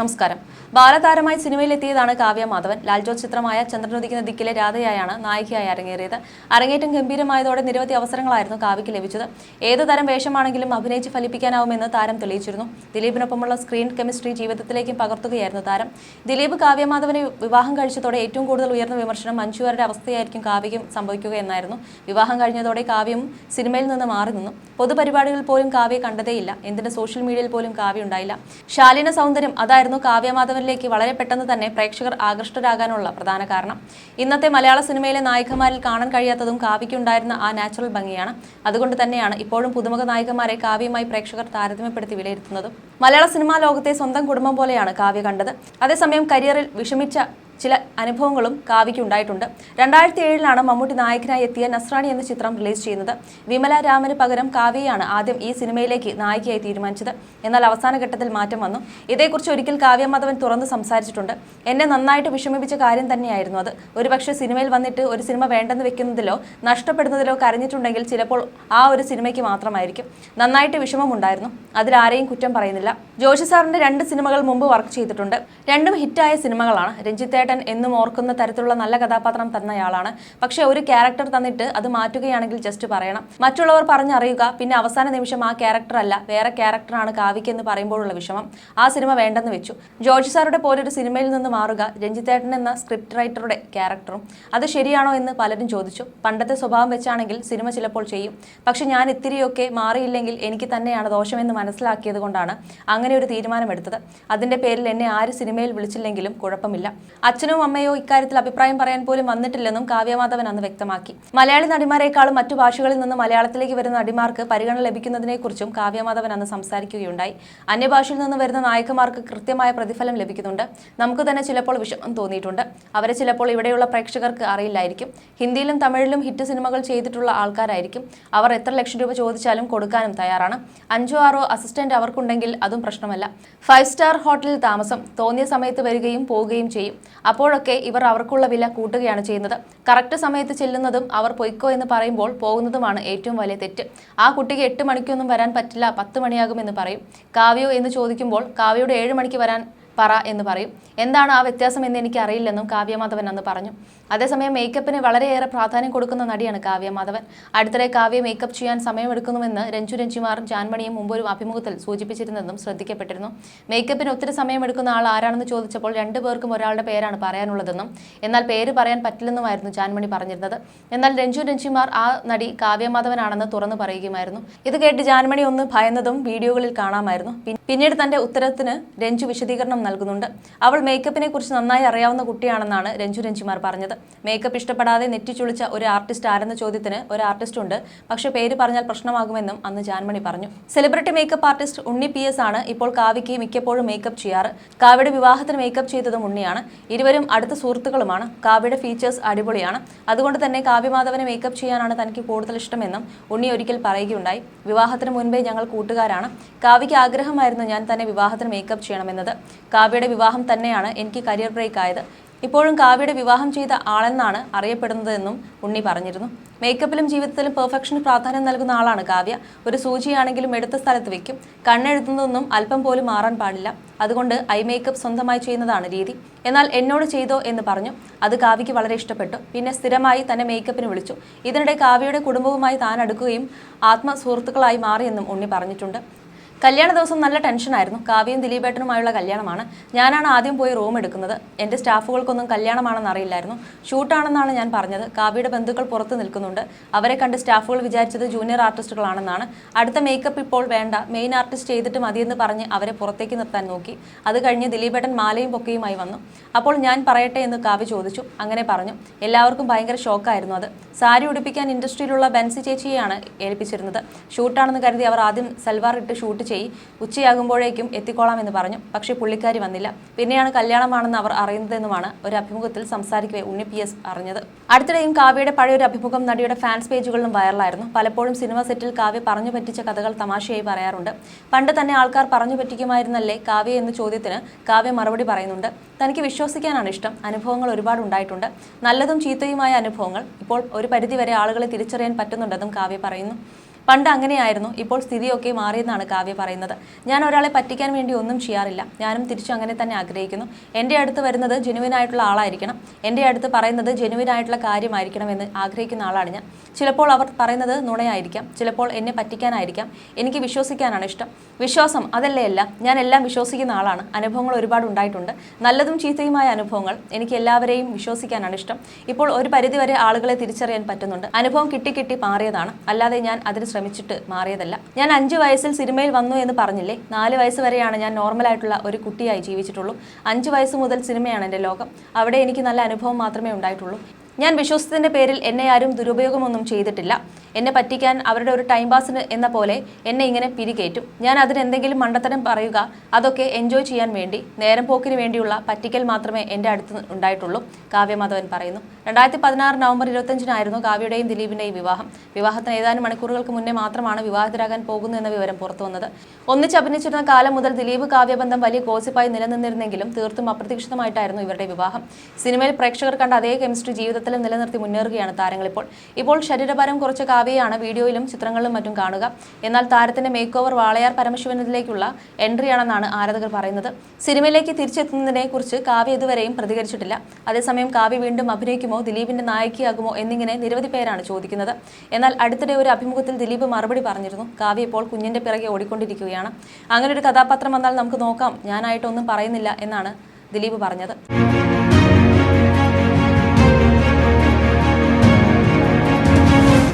നമസ്കാരം. ബാലതാരമായി സിനിമയിലെത്തിയതാണ് കാവ്യ മാധവൻ. ലാൽജോ ചിത്രമായ ചന്ദ്രനുദിക്കുന്ന ദിക്കിലെ രാധയായാണ് നായികയായി അരങ്ങേറിയത്. അരങ്ങേറ്റം ഗംഭീരമായതോടെ നിരവധി അവസരങ്ങളായിരുന്നു കാവ്യയ്ക്ക് ലഭിച്ചത്. ഏത് തരം വേഷമാണെങ്കിലും അഭിനയിച്ച് ഫലിപ്പിക്കാനാവുമെന്ന് താരം തെളിയിച്ചിരുന്നു. ദിലീപിനൊപ്പമുള്ള സ്ക്രീൻ കെമിസ്ട്രി ജീവിതത്തിലേക്കും പകർത്തുകയായിരുന്നു താരം. ദിലീപ് കാവ്യമാധവനെ വിവാഹം കഴിച്ചതോടെ ഏറ്റവും കൂടുതൽ ഉയർന്ന വിമർശനം മഞ്ജുവാരുടെ അവസ്ഥയായിരിക്കും കാവ്യയ്ക്കും സംഭവിക്കുക എന്നായിരുന്നു. വിവാഹം കഴിഞ്ഞതോടെ കാവ്യം സിനിമയിൽ നിന്ന് മാറി നിന്നു. പൊതുപരിപാടികളിൽ പോലും കാവ്യ കണ്ടതേയില്ല. എന്തിന്റെ സോഷ്യൽ മീഡിയയിൽ പോലും കാവ്യ ഉണ്ടായില്ല. ശാലീന സൗന്ദര്യം അതായിരുന്നു കാവ്യമാധവനിലേക്ക് വളരെ പെട്ടെന്ന് തന്നെ പ്രേക്ഷകർ ആകൃഷ്ടരാകാനുള്ള പ്രധാന കാരണം. ഇന്നത്തെ മലയാള സിനിമയിലെ നായികമാരിൽ കാണാൻ കഴിയാത്തതും കാവ്യയ്ക്കുണ്ടായിരുന്ന ആ നാച്ചുറൽ ഭംഗിയാണ്. അതുകൊണ്ട് തന്നെയാണ് ഇപ്പോഴും പുതുമുഖ നായികമാരെ കാവ്യമായി പ്രേക്ഷകർ താരതമ്യപ്പെടുത്തി വിലയിരുത്തുന്നതും. മലയാള സിനിമാ ലോകത്തെ സ്വന്തം കുടുംബം പോലെയാണ് കാവ്യ കണ്ടത്. അതേസമയം കരിയറിൽ വിഷമിച്ച ചില അനുഭവങ്ങളും കാവ്യയ്ക്ക് ഉണ്ടായിട്ടുണ്ട് രണ്ടായിരത്തി ഏഴിലാണ് മമ്മൂട്ടി നായകനായി എത്തിയ നസ്രാണി എന്ന ചിത്രം റിലീസ് ചെയ്യുന്നത്. വിമല രാമന് പകരം കാവ്യയാണ് ആദ്യം ഈ സിനിമയിലേക്ക് നായികയായി തീരുമാനിച്ചത്. എന്നാൽ അവസാന ഘട്ടത്തിൽ മാറ്റം വന്നു. ഇതേക്കുറിച്ച് ഒരിക്കൽ കാവ്യ മാധവൻ തുറന്ന് സംസാരിച്ചിട്ടുണ്ട്. എന്നെ നന്നായിട്ട് വിഷമിപ്പിച്ച കാര്യം തന്നെയായിരുന്നു അത്. ഒരുപക്ഷെ സിനിമയിൽ വന്നിട്ട് ഒരു സിനിമ വേണ്ടെന്ന് വെക്കുന്നതിലോ നഷ്ടപ്പെടുന്നതിലോ കരഞ്ഞിട്ടുണ്ടെങ്കിൽ ചിലപ്പോൾ ആ ഒരു സിനിമയ്ക്ക് മാത്രമായിരിക്കും. നന്നായിട്ട് വിഷമമുണ്ടായിരുന്നു. അതിലാരെയും കുറ്റം പറയുന്നില്ല. ജോഷി സാറിന്റെ രണ്ട് സിനിമകൾ മുമ്പ് വർക്ക് ചെയ്തിട്ടുണ്ട്. രണ്ടും ഹിറ്റായ സിനിമകളാണ്. രഞ്ജിത്തേട്ടൻ എന്നും ഓർക്കുന്ന തരത്തിലുള്ള നല്ല കഥാപാത്രം തന്നയാളാണ്. പക്ഷെ ഒരു ക്യാരക്ടർ തന്നിട്ട് അത് മാറ്റുകയാണെങ്കിൽ ജസ്റ്റ് പറയണം. മറ്റുള്ളവർ പറഞ്ഞറിയുക പിന്നെ അവസാന നിമിഷം ആ ക്യാരക്ടർ അല്ല വേറെ ക്യാരക്ടറാണ് കാവ്യയ്ക്ക് എന്ന് പറയുമ്പോഴുള്ള വിഷമം ആ സിനിമ വേണ്ടെന്ന് വെച്ചു. ജോർജ് സാറുടെ പോലൊരു സിനിമയിൽ നിന്ന് മാറുക രഞ്ജിത്തേട്ടൻ എന്ന സ്ക്രിപ്റ്റ് റൈറ്ററുടെ ക്യാരക്ടറും. അത് ശരിയാണോ എന്ന് പലരും ചോദിച്ചു. പണ്ടത്തെ സ്വഭാവം വെച്ചാണെങ്കിൽ സിനിമ ചിലപ്പോൾ ചെയ്യും. പക്ഷെ ഞാൻ ഇത്തിരിയൊക്കെ മാറിയില്ലെങ്കിൽ എനിക്ക് തന്നെയാണ് ദോഷമെന്ന് മനസ്സിലാക്കിയത് കൊണ്ടാണ് അങ്ങനെ ഒരു തീരുമാനമെടുത്തത്. അതിന്റെ പേരിൽ എന്നെ ആര് സിനിമയിൽ വിളിച്ചില്ലെങ്കിലും കുഴപ്പമില്ല. അച്ഛനോ അമ്മയോ ഇക്കാര്യത്തിൽ അഭിപ്രായം പറയാൻ പോലും വന്നിട്ടില്ലെന്നും കാവ്യമാധവൻ അന്ന് വ്യക്തമാക്കി. മലയാളി നടിമാരെക്കാളും മറ്റു ഭാഷകളിൽ നിന്ന് മലയാളത്തിലേക്ക് വരുന്ന നടിമാർക്ക് പരിഗണന ലഭിക്കുന്നതിനെക്കുറിച്ചും കാവ്യമാധവൻ അന്ന് സംസാരിക്കുകയുണ്ടായി. അന്യഭാഷയിൽ നിന്ന് വരുന്ന നായകന്മാർക്ക് കൃത്യമായ പ്രതിഫലം ലഭിക്കുന്നുണ്ട്. നമുക്ക് തന്നെ ചിലപ്പോൾ വിഷമം തോന്നിയിട്ടുണ്ട്. അവരെ ചിലപ്പോൾ ഇവിടെയുള്ള പ്രേക്ഷകർക്ക് അറിയില്ലായിരിക്കും. ഹിന്ദിയിലും തമിഴിലും ഹിറ്റ് സിനിമകൾ ചെയ്തിട്ടുള്ള ആൾക്കാരായിരിക്കും. അവർ എത്ര ലക്ഷം രൂപ ചോദിച്ചാലും കൊടുക്കാനും തയ്യാറാണ്. അഞ്ചോ ആറോ അസിസ്റ്റന്റ് അവർക്കുണ്ടെങ്കിൽ അതും പ്രശ്നമല്ല. ഫൈവ് സ്റ്റാർ ഹോട്ടലിൽ താമസം തോന്നിയ സമയത്ത് വരികയും പോവുകയും ചെയ്യും. അപ്പോഴൊക്കെ ഇവർ അവർക്കുള്ള വില കൂട്ടുകയാണ് ചെയ്യുന്നത്. കറക്റ്റ് സമയത്ത് ചെല്ലുന്നതും അവർ പൊയ്ക്കോ എന്ന് പറയുമ്പോൾ പോകുന്നതുമാണ് ഏറ്റവും വലിയ തെറ്റ്. ആ കുട്ടിക്ക് എട്ട് മണിക്കൊന്നും വരാൻ പറ്റില്ല പത്ത് മണിയാകുമെന്ന് പറയും. കാവ്യോ എന്ന് ചോദിക്കുമ്പോൾ കാവ്യയുടെ ഏഴ് മണിക്ക് വരാൻ പറ എന്ന് പറയും. എന്താണ് ആ വ്യത്യാസം എന്ന് എനിക്ക് അറിയില്ലെന്നും കാവ്യമാധവൻ അന്ന് പറഞ്ഞു. അതേസമയം മേക്കപ്പിന് വളരെയേറെ പ്രാധാന്യം കൊടുക്കുന്ന നടിയാണ് കാവ്യമാധവൻ. അടുത്തിടെ കാവ്യ മേക്കപ്പ് ചെയ്യാൻ സമയമെടുക്കുന്നുവെന്ന് രഞ്ജു രഞ്ജിമാറും ജാൻമണിയും മുമ്പ് ഒരു അഭിമുഖത്തിൽ സൂചിപ്പിച്ചിരുന്നതും ശ്രദ്ധിക്കപ്പെട്ടിരുന്നു. മേക്കപ്പിന് ഒത്തിരി സമയമെടുക്കുന്ന ആൾ ആരാണെന്ന് ചോദിച്ചപ്പോൾ രണ്ടു പേർക്കും ഒരാളുടെ പേരാണ് പറയാനുള്ളതെന്നും എന്നാൽ പേര് പറയാൻ പറ്റില്ലെന്നുമായിരുന്നു ജാൻമണി പറഞ്ഞിരുന്നത്. എന്നാൽ രഞ്ജു രഞ്ജിമാർ ആ നടി കാവ്യമാധവനാണെന്ന് തുറന്നു പറയുകയുമായിരുന്നു. ഇത് കേട്ട് ജാൻമണി ഒന്ന് ഭയന്നതും വീഡിയോകളിൽ കാണാമായിരുന്നു. പിന്നീട് തന്റെ ഉത്തരത്തിന് രഞ്ജു വിശദീകരണം നൽകുന്നുണ്ട്. അവൾ മേക്കപ്പിനെ കുറിച്ച് നന്നായി അറിയാവുന്ന കുട്ടിയാണെന്നാണ് രഞ്ജു രഞ്ജിമാർ പറഞ്ഞത്. മേക്കപ്പ് ഇഷ്ടപ്പെടാതെ നെറ്റിച്ചുളിച്ച ഒരു ആർട്ടിസ്റ്റ് ആരെന്ന ചോദ്യത്തിന് ഒരു ആർട്ടിസ്റ്റ് ഉണ്ട്. പക്ഷേ പേര് പറഞ്ഞാൽ പ്രശ്നമാകുമെന്നും അന്ന് ജാൻമണി പറഞ്ഞു. Celebrity makeup artist Unni P S ആണ് ഇപ്പോൾ കാവ്യയ്ക്ക് മിക്കപ്പോഴും മേക്കപ്പ് ചെയ്യാറ്. കാവ്യയുടെ വിവാഹത്തിന് മേക്കപ്പ് ചെയ്തതും ഉണ്ണിയാണ്. ഇരുവരും അടുത്ത സുഹൃത്തുക്കളുമാണ്. കാവ്യയുടെ ഫീച്ചേഴ്സ് അടിപൊളിയാണ്. അതുകൊണ്ട് തന്നെ കാവ്യ മാധവനെ മേക്കപ്പ് ചെയ്യാനാണ് തനിക്ക് കൂടുതൽ ഇഷ്ടമെന്നും ഉണ്ണി ഒരിക്കൽ പറയുകയുണ്ടായി. വിവാഹത്തിന് മുൻപേ ഞങ്ങൾ കൂട്ടുകാരാണ്. കാവ്യയ്ക്ക് ആഗ്രഹമായിരുന്നു ഞാൻ തന്നെ വിവാഹത്തിന് മേക്കപ്പ് ചെയ്യണമെന്നത്. കാവ്യയുടെ വിവാഹം തന്നെയാണ് എനിക്ക് കരിയർ ബ്രേക്ക് ആയത്. ഇപ്പോഴും കാവ്യയുടെ വിവാഹം ചെയ്ത ആളെന്നാണ് അറിയപ്പെടുന്നതെന്നും ഉണ്ണി പറഞ്ഞിരുന്നു. മേക്കപ്പിലും ജീവിതത്തിലും പെർഫെക്ഷന് പ്രാധാന്യം നൽകുന്ന ആളാണ് കാവ്യ. ഒരു സൂചിയാണെങ്കിലും എടുത്ത സ്ഥലത്ത് വെക്കും. കണ്ണെഴുതുന്നതൊന്നും അല്പം പോലും മാറാൻ പാടില്ല. അതുകൊണ്ട് ഐ മേക്കപ്പ് സ്വന്തമായി ചെയ്യുന്നതാണ് രീതി. എന്നാൽ എന്നോട് ചെയ്തോ എന്ന് പറഞ്ഞു. അത് കാവ്യയ്ക്ക് വളരെ ഇഷ്ടപ്പെട്ടു. പിന്നെ സ്ഥിരമായി തന്നെ മേക്കപ്പിന് വിളിച്ചു. ഇതിനിടെ കാവ്യയുടെ കുടുംബവുമായി താൻ അടുക്കുകയും ആത്മസുഹൃത്തുക്കളായി മാറിയെന്നും ഉണ്ണി പറഞ്ഞിട്ടുണ്ട്. കല്യാണ ദിവസം നല്ല ടെൻഷനായിരുന്നു കാവ്യയും ദിലീപേട്ടനുമായുള്ള കല്യാണമാണ്. ഞാനാണ് ആദ്യം പോയി റൂം എടുക്കുന്നത്. എന്റെ സ്റ്റാഫുകൾക്കൊന്നും കല്യാണമാണെന്ന് അറിയില്ലായിരുന്നു. ഷൂട്ടാണെന്നാണ് ഞാൻ പറഞ്ഞത്. കാവ്യയുടെ ബന്ധുക്കൾ പുറത്ത് നിൽക്കുന്നുണ്ട്. അവരെ കണ്ട് സ്റ്റാഫുകൾ വിചാരിച്ചത് ജൂനിയർ ആർട്ടിസ്റ്റുകളാണെന്നാണ് അടുത്ത മേക്കപ്പ് ഇപ്പോൾ വേണ്ട. മെയിൻ ആർട്ടിസ്റ്റ് ചെയ്തിട്ട് മതിയെന്ന് പറഞ്ഞ് അവരെ പുറത്തേക്ക് നിർത്താൻ നോക്കി. അത് കഴിഞ്ഞ് ദിലീപേട്ടൻ മാലയും പൊക്കയുമായി വന്നു. അപ്പോൾ ഞാൻ പറയട്ടെ എന്ന് കാവ്യ ചോദിച്ചു. അങ്ങനെ പറഞ്ഞു. എല്ലാവർക്കും ഭയങ്കര ഷോക്കായിരുന്നു അത്. സാരി ഉടുപ്പിക്കാൻ ഇൻഡസ്ട്രിയിലുള്ള ബെൻസി ചേച്ചിയെയാണ് ഏൽപ്പിച്ചിരുന്നത്. ഷൂട്ടാണെന്ന് കരുതി അവർ ആദ്യം സൽവാർ ഇട്ട് ഷൂട്ട് ചെയ്യി ഉച്ചയാകുമ്പോഴേക്കും എത്തിക്കോളാം എന്ന് പറഞ്ഞു. പക്ഷേ പുള്ളിക്കാരി വന്നില്ല. പിന്നെയാണ് കല്യാണമാണെന്ന് അവർ അറിയുന്നതെന്നുമാണ് ഒരു അഭിമുഖത്തിൽ സംസാരിക്കവേ ഉണ്ണി പി എസ് അറിഞ്ഞത്. അടുത്തിടെയും കാവ്യയുടെ പഴയൊരു അഭിമുഖം നടിയുടെ ഫാൻസ് പേജുകളിലും വൈറലായിരുന്നു. പലപ്പോഴും സിനിമ സെറ്റിൽ കാവ്യ പറഞ്ഞു പറ്റിച്ച കഥകൾ തമാശയായി പറയാറുണ്ട്. പണ്ട് തന്നെ ആൾക്കാർ പറഞ്ഞു പറ്റിക്കുമായിരുന്നല്ലേ കാവ്യ എന്ന ചോദ്യത്തിന് കാവ്യ മറുപടി പറയുന്നുണ്ട്. തനിക്ക് വിശ്വസിക്കാനാണ് ഇഷ്ടം. അനുഭവങ്ങൾ ഒരുപാട് ഉണ്ടായിട്ടുണ്ട്. നല്ലതും ചീത്തയുമായ അനുഭവങ്ങൾ ഇപ്പോൾ ഒരു പരിധിവരെ ആളുകളെ തിരിച്ചറിയാൻ പറ്റുന്നുണ്ടെന്നും കാവ്യ പറയുന്നു. പണ്ട് അങ്ങനെയായിരുന്നു. ഇപ്പോൾ സ്ഥിതിയൊക്കെ മാറിയെന്നാണ് കാവ്യ പറയുന്നത്. ഞാൻ ഒരാളെ പറ്റിക്കാൻ വേണ്ടി ഒന്നും ചെയ്യാറില്ല. ഞാനും തിരിച്ചു അങ്ങനെ തന്നെ ആഗ്രഹിക്കുന്നു. എന്റെ അടുത്ത് വരുന്നത് ജെനുവിൻ ആയിട്ടുള്ള ആളായിരിക്കണം. എന്റെ അടുത്ത് പറയുന്നത് ജെനുവിൻ ആയിട്ടുള്ള കാര്യമായിരിക്കണം എന്ന് ആഗ്രഹിക്കുന്ന ആളാണ് ഞാൻ. ചിലപ്പോൾ അവർ പറയുന്നത് നുണയായിരിക്കാം. ചിലപ്പോൾ എന്നെ പറ്റിക്കാനായിരിക്കാം. എനിക്ക് വിശ്വസിക്കാനാണ് ഇഷ്ടം. വിശ്വാസം അതല്ലേ അല്ല. ഞാൻ എല്ലാം വിശ്വസിക്കുന്ന ആളാണ്. അനുഭവങ്ങൾ ഒരുപാട് ഉണ്ടായിട്ടുണ്ട്. നല്ലതും ചീത്തയുമായ അനുഭവങ്ങൾ എനിക്ക് എല്ലാവരെയും വിശ്വസിക്കാനാണ് ഇഷ്ടം. ഇപ്പോൾ ഒരു പരിധിവരെ ആളുകളെ തിരിച്ചറിയാൻ പറ്റുന്നുണ്ട്. അനുഭവം കിട്ടി കിട്ടി മാറിയതാണ്. അല്ലാതെ ഞാൻ അതിന് ശ്രമിച്ചിട്ട് മാറിയതല്ല. ഞാൻ അഞ്ച് വയസ്സിൽ സിനിമയിൽ വന്നു എന്ന് പറഞ്ഞില്ലേ? നാല് വയസ്സ് വരെയാണ് ഞാൻ നോർമലായിട്ടുള്ള ഒരു കുട്ടിയായി ജീവിച്ചിട്ടുള്ളൂ. അഞ്ച് വയസ്സ് മുതൽ സിനിമയാണ് എന്റെ ലോകം. അവിടെ എനിക്ക് നല്ല അനുഭവം മാത്രമേ ഉണ്ടായിട്ടുള്ളൂ. ഞാൻ വിശ്വസത്തിന്റെ പേരിൽ എന്നെ ആരും ദുരുപയോഗമൊന്നും ചെയ്തിട്ടില്ല. എന്നെ പറ്റിക്കാൻ അവരുടെ ഒരു ടൈം പാസിന് എന്ന പോലെ എന്നെ ഇങ്ങനെ പിരികേറ്റും. ഞാൻ അതിനെന്തെങ്കിലും മണ്ടത്തരം പറയുക അതൊക്കെ എൻജോയ് ചെയ്യാൻ വേണ്ടി നേരം പോക്കിന് വേണ്ടിയുള്ള പറ്റിക്കൽ മാത്രമേ എന്റെ അടുത്ത് ഉണ്ടായിട്ടുള്ളൂ കാവ്യമാധവൻ പറയുന്നു. രണ്ടായിരത്തി പതിനാറ് നവംബർ ഇരുപത്തഞ്ചിനായിരുന്നു കാവ്യയുടെയും ദിലീപിന്റെയും വിവാഹം. വിവാഹത്തിന് ഏതാനും മണിക്കൂറുകൾക്ക് മുന്നേ മാത്രമാണ് വിവാഹിതരാകാൻ പോകുന്നു എന്ന വിവരം പുറത്തു വന്നത്. ഒന്നിച്ച് അഭിനയിച്ചിരുന്ന കാലം മുതൽ ദിലീപ് കാവ്യബന്ധം വലിയ ഗോസിപ്പായി നിലനിന്നിരുന്നെങ്കിലും തീർത്തും അപ്രതീക്ഷിതമായിട്ടായിരുന്നു ഇവരുടെ വിവാഹം. സിനിമയിൽ പ്രേക്ഷകർ കണ്ട അതേ കെമിസ്ട്രി ജീവിതത്തിലും നിലനിർത്തി മുന്നേറുകയാണ് താരങ്ങളിപ്പോൾ. ഇപ്പോൾ ശരീരഭാരം കുറച്ച കാവ്യയാണ് വീഡിയോയിലും ചിത്രങ്ങളിലും മറ്റും കാണുക. എന്നാൽ താരത്തിന്റെ മേക്ക് ഓവർ വാളയാർ പരമശിവനിലേക്കുള്ള എൻട്രിയാണെന്നാണ് ആരാധകർ പറയുന്നത്. സിനിമയിലേക്ക് തിരിച്ചെത്തുന്നതിനെ കുറിച്ച് കാവ്യ ഇതുവരെയും പ്രതികരിച്ചിട്ടില്ല. അതേസമയം കാവ്യ വീണ്ടും അഭിനയിക്കുമോ ദിലീപിന്റെ നായികയാകുമോ എന്നിങ്ങനെ നിരവധി പേരാണ് ചോദിക്കുന്നത്. എന്നാൽ അടുത്തിടെ ഒരു അഭിമുഖത്തിൽ ദിലീപ് മറുപടി പറഞ്ഞിരുന്നു. കാവ്യ ഇപ്പോൾ കുഞ്ഞിന്റെ പിറകെ ഓടിക്കൊണ്ടിരിക്കുകയാണ്. അങ്ങനെ ഒരു കഥാപാത്രം വന്നാൽ നമുക്ക് നോക്കാം. ഞാനായിട്ടൊന്നും പറയുന്നില്ല എന്നാണ് ദിലീപ് പറഞ്ഞത്.